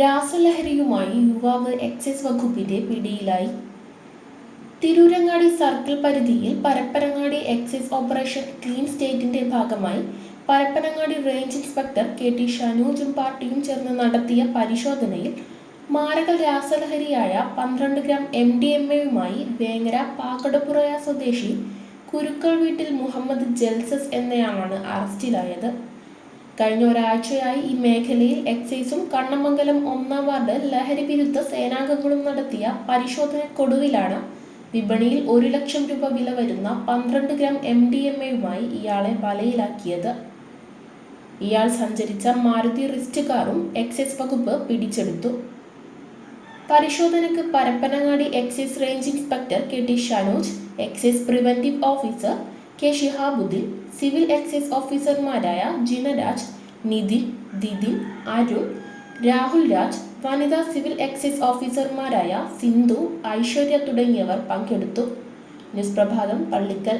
രാസലഹരിയുമായി യുവാവ് എക്സൈസ് വകുപ്പിന്റെ പിടിയിലായി. തിരൂരങ്ങാടി സർക്കിൾ പരിധിയിൽ പരപ്പനങ്ങാടി എക്സൈസ് ഓപ്പറേഷൻ ക്ലീൻ സ്റ്റേറ്റിന്റെ ഭാഗമായി Parappanangadi range inspector K T ഷനൂജും പാർട്ടിയും ചേർന്ന് നടത്തിയ പരിശോധനയിൽ മാരക രാസലഹരിയായ പന്ത്രണ്ട് ഗ്രാം എം ഡി എം എയുമായി വേങ്ങര പാക്കടപ്പുറയ സ്വദേശി കുരുക്കൾ വീട്ടിൽ മുഹമ്മദ് ജൽസസ് എന്നയാളാണ് അറസ്റ്റിലായത്. കഴിഞ്ഞ ഒരാഴ്ചയായി ഈ മേഖലയിൽ എക്സൈസും കണ്ണമംഗലം ഒന്നാം വാർഡ് ലഹരി വിരുദ്ധ സേനാംഗങ്ങളും നടത്തിയ പരിശോധനക്കൊടുവിലാണ് വിപണിയിൽ ഒരു ലക്ഷം രൂപ വില വരുന്ന പന്ത്രണ്ട് ഗ്രാം എം ഡി എം എയുമായി ഇയാളെ വലയിലാക്കിയത്. ഇയാൾ സഞ്ചരിച്ച മാരുതി റിസ്റ്റ് കാറും എക്സൈസ് വകുപ്പ് പിടിച്ചെടുത്തു. പരിശോധനയ്ക്ക് Parappanangadi excise range inspector K T Shanoj excise preventive officer K Shihabuddin civil excise ഓഫീസർമാരായ ജിനരാജ് നിതിൻ ദിദിൻ അരുൺ രാഹുൽ രാജ് വനിതാ സിവിൽ എക്സൈസ് ഓഫീസർമാരായ സിന്ധു ഐശ്വര്യ തുടങ്ങിയവർ പങ്കെടുത്തു. ന്യൂസ് പ്രഭാതം പള്ളിക്കൽ.